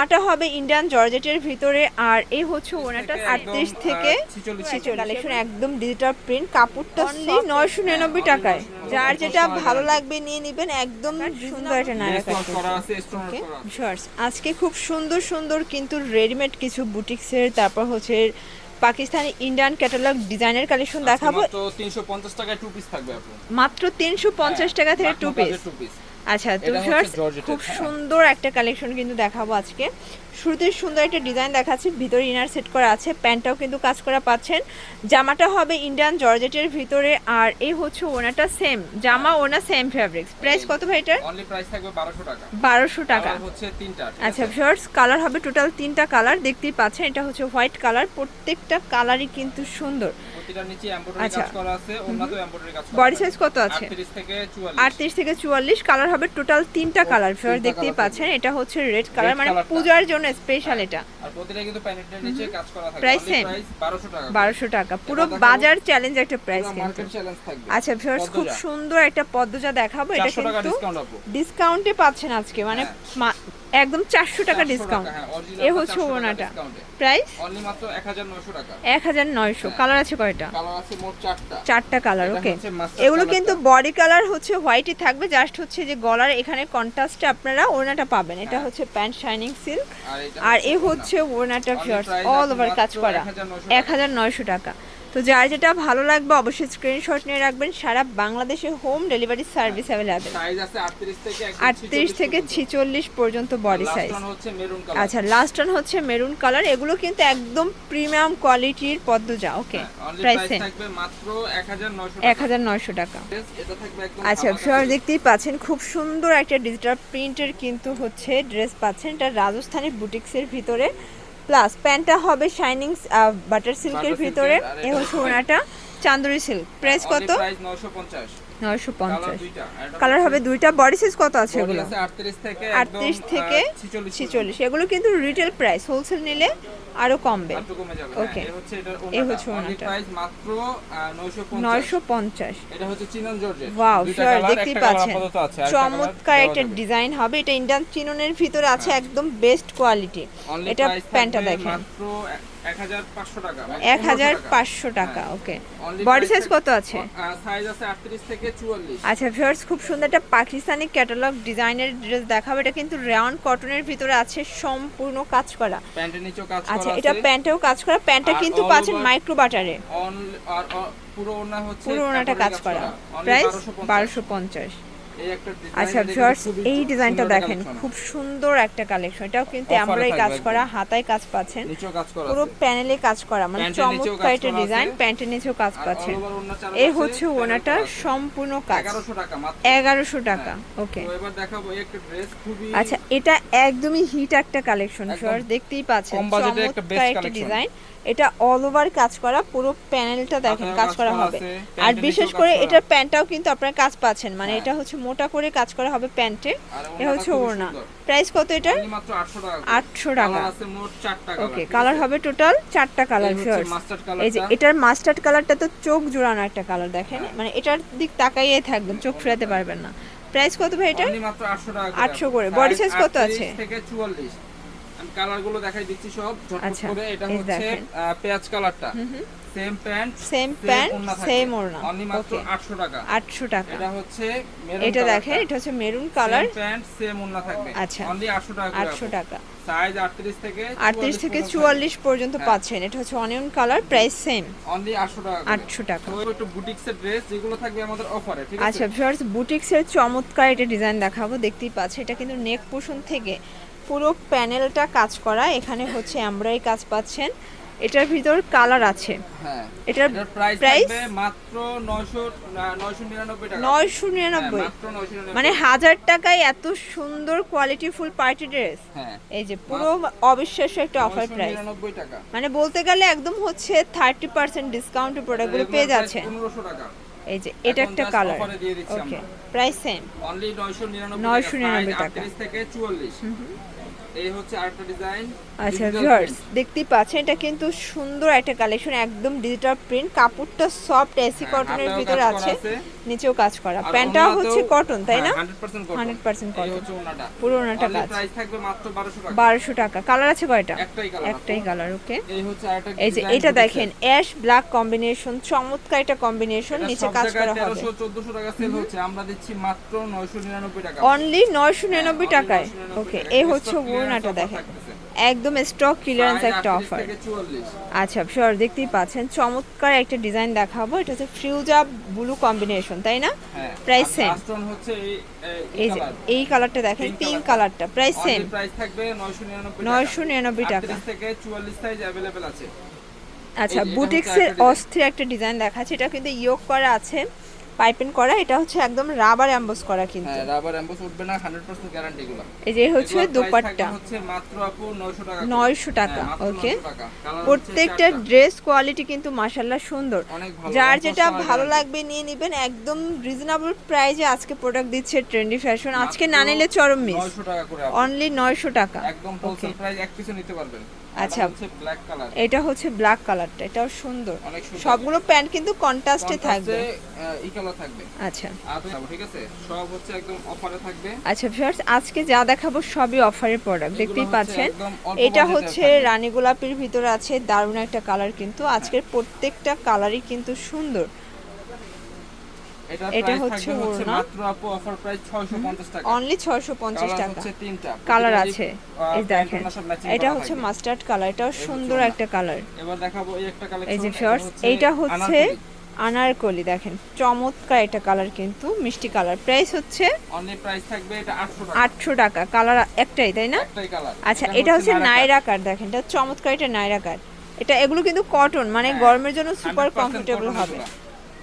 জামাটা হবে ইন্ডিয়ান জর্জেটের ভিতরে আর এই হচ্ছে ওনাটা আটত্রিশ থেকে ছিচল্লিশ কালেকশন একদম ডিজিটাল প্রিন্ট কাপড়টা অনলি নয়শো নিরানব্বই টাকায়। যার যেটা ভালো লাগবে নিয়ে নেবেন একদম সুন্দর একটা নায়ক শর্টস আজকে খুব সুন্দর সুন্দর কিন্তু রেডিমেড কিছু বুটিক্সের তারপর হচ্ছে পাকিস্তানি ইন্ডিয়ান ক্যাটালগ ডিজাইনের কালেকশন দেখাবো। তো 350 টাকায় টু পিস থাকবে মাত্র তিনশো পঞ্চাশ টাকা থেকে টু পিস আচ্ছা তো ভিউয়ার্স খুব হ্যাঁ। সুন্দর একটা কালেকশন কিন্তু দেখাবো আজকে। শুরুতে সুন্দর একটা ডিজাইন দেখাচ্ছি ভিতরে ইনার সেট করা আছে প্যান্টটাও কিন্তু কাজ করা পাচ্ছেন। জামাটা হবে ইন্ডিয়ান জর্জেটের ভিতরে আর এই হচ্ছে ওনাটা সেম জামা ওনা সেম ফ্যাব্রিক্স প্রাইস কত ভাই এটার? অনলি প্রাইস থাকবে 1200 টাকা। বারোশো টাকা। হচ্ছে তিনটা আচ্ছা? ভিউয়ার্স কালার হবে টোটাল তিনটা কালার দেখতেই পাচ্ছেন এটা হচ্ছে হোয়াইট কালার প্রত্যেকটা কালারই কিন্তু সুন্দর। প্রতিটার নিচে এমব্রয়ডারি আচ্ছা। কাজ করা আছে অন্যতে এমব্রয়ডারি কাজ করা বডি সাইজ কত আছে? 38 থেকে 44 আটত্রিশ থেকে চুয়াল্লিশ কালার হবে টোটাল তিনটা কালার দেখতেই পাচ্ছেন এটা হচ্ছে রেড কালার মানে পূজার জন্য স্পেশাল এটা। আর প্রতিটা কিন্তু প্যানেলের নিচে কাজ করা থাকবে Price Only same? price 1200 টাকা। পুরো বাজার চ্যালেঞ্জ একটা প্রাইস কিন্তু। আচ্ছা ভিউয়ার্স খুব সুন্দর একটা পদ্মজা দেখাবো এটা 400 টাকা কিন্তু ডিসকাউন্টে পাচ্ছেন আজকে মানে মা- একদম চারশো টাকা ডিসকাউন্ট হ্যাঁ, এ হচ্ছে 400 ওনাটা। প্রাইস Only মাত্র 1900 টাকা। এক হাজার নয়শো। কালার আছে কয়টা? কালার চারটা। কালার ওকে এগুলো কিন্তু। বডি কালার হচ্ছে হোয়াইটই থাকবে জাস্ট হচ্ছে যে গলার এখানে কন্ট্রাস্টে আপনারা ওড়নাটা পাবেন। এটা হ্যাঁ। হচ্ছে প্যান্ট শাইনিং সিল্ক আর এ হচ্ছে ওড়নাটা ফিয়ার্স অল ওভার কাজ করা। এক হাজার নয়শো টাকা। তো যার যেটা ভালো লাগবে অবশ্যই স্ক্রিনশট নিয়ে রাখবেন। সারা বাংলাদেশে home delivery service available size আছে 38 থেকে একদম আটত্রিশ 46 থেকে। ছিচল্লিশ পর্যন্ত বডি সাইজ one হচ্ছে মেরুন কালার আচ্ছা লাস্ট ওয়ান হচ্ছে মেরুন কালার এগুলো কিন্তু একদম প্রিমিয়াম কোয়ালিটির Padmaja okay only price price থাকবে মাত্র 1900 এক হাজার নয়শো টাকা। আচ্ছা sale। দেখতেই পাচ্ছেন খুব সুন্দর একটা ডিজিটাল প্রিন্টের কিন্তু হচ্ছে ড্রেস পাচ্ছেন। এটা রাজস্থানী বুটিক্সের ভিতরে। প্লাস প্যান্টটা হবে শাইনিং বাটার সিল্কের ভিতরে এবং সোনাটা চান্দুরি সিল্ক। প্রাইস কত? প্রাইস 950 নয়শো পঞ্চাশ। কালার হবে দুইটা। বডি সাইজ কত আছে এগুলো? 38 থেকে আটত্রিশ থেকে 46 ছিচল্লিশ। এগুলো কিন্তু রিটেল প্রাইস হোলসেল নিলে আরও কমবে। একটু কমে যাবে Okay. হ্যাঁ, এই হচ্ছে 950 নয়শো পঞ্চাশ। এটা হচ্ছে চিনন জর্জেট ওয়াও শিওর দেখতেই পাচ্ছেন। চমৎকার একটা ডিজাইন হবে। এটা ইন্ডিয়ান চিননের ভিতরে আছে একদম বেস্ট কোয়ালিটি এটা প্যান্টটা দেখেন। মাত্র 1500 টাকা এক হাজার পাঁচশো টাকা হ্যাঁ। ওকে বডি price সাইজ কত আছে? আহ, সাইজ আছে 38 থেকে 44 আচ্ছা ভিউয়ার্স খুব সুন্দর একটা পাকিস্তানি ক্যাটালগ ডিজাইনের ড্রেস দেখাবো। এটা কিন্তু কটনের ভিতরে আছে সম্পূর্ণ কাজ করা। আচ্ছা এটা প্যান্টেও কাজ করা। প্যান্টটা কিন্তু পাচ্ছেন মাইক্রো বাটারে পুরো ওড়না হচ্ছে পুরো ওনাটা কাজ করা। প্রাইস 1250 বারোশো পঞ্চাশ। আচ্ছা ভিউয়ার্স এই ডিজাইনটা দেখেন খুব সুন্দর একটা কালেকশন এটাও কিন্তু এমব্রয়ডারি কাজ করা হাতায় কাজ পাচ্ছেন। পুরো প্যানেলে কাজ করা মানে চমৎকার একটা ডিজাইন। প্যান্টের নিচেও কাজ পাচ্ছেন। এই হচ্ছে ওনাটা সম্পূর্ণ কাজ। 1100 টাকা মাত্র। এগারোশো টাকা ওকে তো এবার দেখাবো এই একটা ড্রেস খুবই আচ্ছা এটা একদমই হিট একটা কালেকশন সর দেখতেই পাচ্ছেন। কম বাজেটে একটা চমৎকার একটা ডিজাইন এটা অল ওভার কাজ করা পুরো প্যানেলটা দেখেন কাজ করা হবে। আর বিশেষ করে এটার প্যান্টটাও কিন্তু আপনারা কাজ পাচ্ছেন মানে হ্যাঁ। এটা হচ্ছে মোটা করে কাজ করা হবে প্যান্টে আর এ হচ্ছে ওড়না। প্রাইস কত এটা মাত্র 800 টাকা করে। আটশো টাকা। ওকে কালার হবে টোটাল চারটা কালার এই যে এটার মাস্টার্ড কালারটা তো চোখ জোড়ানো একটা কালার দেখেন। হ্যাঁ। মানে এটার দিক তাকাইয়ে থাকবেন চোখ ফেরাতে পারবেন না। প্রাইস কত ভাই এটা Only মাত্র 800 টাকা 800 করে। বডি size কত 38 আছে? থেকে 44 আমি কালারগুলো দেখাই দিচ্ছি সব ঝটপট আচ্ছা, করে। এটা হচ্ছে পেঁয়াজ কালারটা। Same pant Same pant, same ওড়না। অনলি মাত্র 800 টাকা। আটশো টাকা। এটা হচ্ছে মেরুন এটা দেখেন এটা হচ্ছে মেরুন কালার। প্যান্ট সেম ওড়না থাকবে। আচ্ছা। অনলি 800 টাকা করে আটশো টাকা। সাইজ 38 থেকে আটত্রিশ থেকে চুয়াল্লিশ পর্যন্ত হ্যাঁ। পাচ্ছেন। এটা হচ্ছে onion colour price same only 800 টাকা করে। আটশো টাকা। তো একটু বুটিক্সের ড্রেস যেগুলো থাকবে আমাদের অফারে ঠিক আচ্ছা আছে ভিউয়ার্স বুটিক্সের চমৎকার এটা ডিজাইন দেখাবো। দেখতেই পাচ্ছি এটা কিন্তু নেক থেকে পুরো প্যানেলটা কাজ করা। এখানে হচ্ছে এমব্রয়ডারি কাজ পাচ্ছেন। এটার ভিতর কালার আছে। হ্যাঁ এটার প্রাইস মাত্র 999 টাকা। নয়শো হ্যাঁ, নিরানব্বই মাত্র 999 মানে হাজার টাকায় এত সুন্দর কোয়ালিটি ফুল পার্টি ড্রেস হ্যাঁ এই যে পুরো অবিশ্বাস্য একটা অফার প্রাইস 999 টাকা। মানে বলতে গেলে একদম হচ্ছে থার্টি পার্সেন্ট ডিসকাউন্টে প্রোডাক্টগুলো পেয়ে যাচ্ছেন। 1500 টাকা। এই যে এটা একটা colour okay price same only 999 999 টাকা। 38 থেকে 44 এই হচ্ছে আরেকটা ডিজাইন আচ্ছা ভিউয়ার্স দেখতেই পাচ্ছেন এটা কিন্তু সুন্দর একটা কালেকশন একদম ডিজিটাল প্রিন্ট কাপড়টা সফট এসি কটনের ভিতরে আছে। নিচেও কাজ করা। প্যান্টটা হচ্ছে কটন তাই না? হ্যাঁ, 100% cotton। 100% এই cotton। হচ্ছে ওনাটা পুরো ওনাটা কাজ। price থাকবে মাত্র 1200 টাকা। কালার আছে কয়টা? একটাই কালার একটাই কালার ওকে এই হচ্ছে আরেকটা এই যে এটা দেখেন অ্যাশ ব্ল্যাক কম্বিনেশন চমৎকার একটা কম্বিনেশন নিচে কাজ করা হবে। 1300 1400 টাকা সেল হচ্ছে। আমরা দিচ্ছি মাত্র 999 টাকা। অনলি নয়শো নিরানব্বই only টাকায়। ওকে। এই হচ্ছে ওড়নাটা offer দেখেন থাকতেছে। একদম স্টক ক্লিয়ারেন্স Size একটা 38 অফার থেকে 44 আচ্ছা শিওর দেখতেই পাচ্ছেন চমৎকার একটা ডিজাইন দেখাবো এটা হচ্ছে ফিউজা ব্লু কম্বিনেশন তাই না হ্যাঁ Price same? লাস্ট ওয়ান হচ্ছে এই এই এই যে কালার এই কালারটা দেখেন Pink পিঙ্ক colour। কালারটা প্রাইস সেম প্রাইস থাকবে 999 টাকা নয়শো নিরানব্বই টাকা 38 থেকে 44 সাইজ अवेलेबल আছে আচ্ছা এই যে এটা বুটিক্সের হচ্ছে আরেকটা design। অস্থির একটা ডিজাইন দেখাচ্ছে এটা কিন্তু ইয়োক করা আছে পাইপেন করা এটা হচ্ছে একদম রাবার অ্যাম্বোস করা কিন্তু। হ্যাঁ রাবার এমবস উঠবে না 100% গ্যারান্টি গুলো। এই যে হচ্ছে দোপাট্টা। হচ্ছে মাত্র আপু 900 টাকা করে। 900 টাকা, হ্যাঁ? 900 টাকা। হচ্ছে প্রত্যেকটা ড্রেস কোয়ালিটি কিন্তু মাশাল্লাহ সুন্দর। যার যেটা ভালো লাগবে নিয়ে নেবেন একদম রিজনেবল প্রাইসে আজকে প্রোডাক্ট দিচ্ছে ট্রেন্ডি ফ্যাশন আজকে না নিলে চরম মিস 900 টাকা করে অনলি নয়শো টাকা। একদম হোলসেল প্রাইস এক পিসও নিতে পারবেন। আচ্ছা। এটা হচ্ছে ব্ল্যাক কালারটা এটাও সুন্দর। সবগুলো প্যান্ট কিন্তু কন্ট্রাস্টে থাকবে। কালার থাকবে। আচ্ছা। ঠিক আছে? সব হচ্ছে একদম অফারে থাকবে। আচ্ছা ভিউয়ার্স আজকে যা দেখাবো সবই অফারের প্রোডাক্ট দেখতেই পাচ্ছেন। এটা হচ্ছে রানী গোলাপের ভিতরে আছে দারুণ একটা কালার কিন্তু। আজকের প্রত্যেকটা কালারই কিন্তু সুন্দর। এটা হচ্ছে ওড়না। মাত্র আপু অফার প্রাইস 650 টাকা। অনলি ছয়শো পঞ্চাশ টাকা। হচ্ছে তিনটা। কালার আছে। এই দেখেন। এটা হচ্ছে মাস্টার্ড কালার এটাও সুন্দর একটা কালার এবার দেখাবো এই একটা কালেকশন এই যে ফিয়ার্স এইটা হচ্ছে আনারকলি। দেখেন। চমৎকার একটা কালার কিন্তু মিষ্টি কালার প্রাইস হচ্ছে অনলি প্রাইস থাকবে এটা 800 টাকা। আটশো টাকা। কালার একটাই তাই না? একটাই কালার আচ্ছা এটা হচ্ছে নাইরা কাট দেখেন। এটা চমৎকার এটা নাইরা কাট এটা এগুলো কিন্তু কটন মানে হ্যাঁ, গরমের জন্য সুপার কমফোর্টেবল হবে।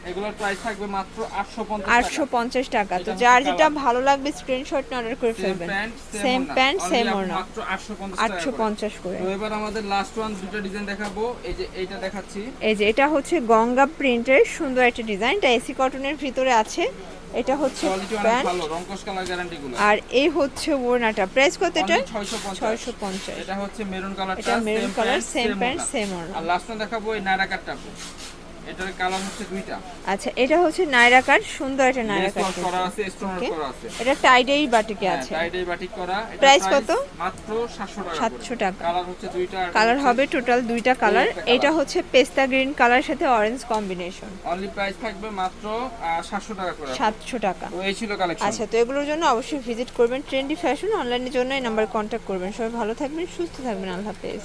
এগুলোর প্রাইস থাকবে মাত্র 850 টাকা। তো এটা হচ্ছে যার যেটা ভালো লাগবে স্ক্রিনশট অর্ডার করে ফেলবেন। সেম প্যান্ট সেম ওড়না। মাত্র 850 আটশো টাকা পঞ্চাশ করে। তো এবার আমাদের লাস্ট ওয়ান দুটো ডিজাইন দেখাবো। এই যে এইটা দেখাচ্ছি। এই যে এটা হচ্ছে গঙ্গা প্রিন্টের সুন্দর একটা ডিজাইন এটা এসি কটনের ভিতরে আছে। এটা হচ্ছে প্যান্ট আর এই হচ্ছে ওড়নাটা। প্রাইস কত এটা? 650 ছয়শো পঞ্চাশ। এটা হচ্ছে মেরুন কালারটা এটা maroon colour same pant same ওড়না। আর লাস্ট দেখাবো এই কাটটা। এটার কালার হচ্ছে দুইটা। আচ্ছা এটা হচ্ছে কাট সুন্দর একটা কাট করা আছে স্টোন করা আছে। এটা টাইডেই বাটিকে হ্যাঁ আছে। টাইডে বাটিক করা। Price কত? মাত্র 700 টাকা সাতশো টাকা। কালার হচ্ছে দুইটা কালার হবে টোটাল দুইটা কালার। এটা হচ্ছে পেস্তা গ্রিন কালার সাথে অরেঞ্জ কম্বিনেশন অনলি প্রাইস থাকবে মাত্র 700 টাকা করে। সাতশো টাকা। তো এই ছিল কালেকশন আচ্ছা তো এগুলোর জন্য অবশ্যই ভিজিট করবেন। ট্রেন্ডি ফ্যাশন অনলাইনের জন্য এই নাম্বার কন্ট্যাক্ট করবেন। সবাই ভালো থাকবেন সুস্থ থাকবেন। আল্লাহ হাফেজ।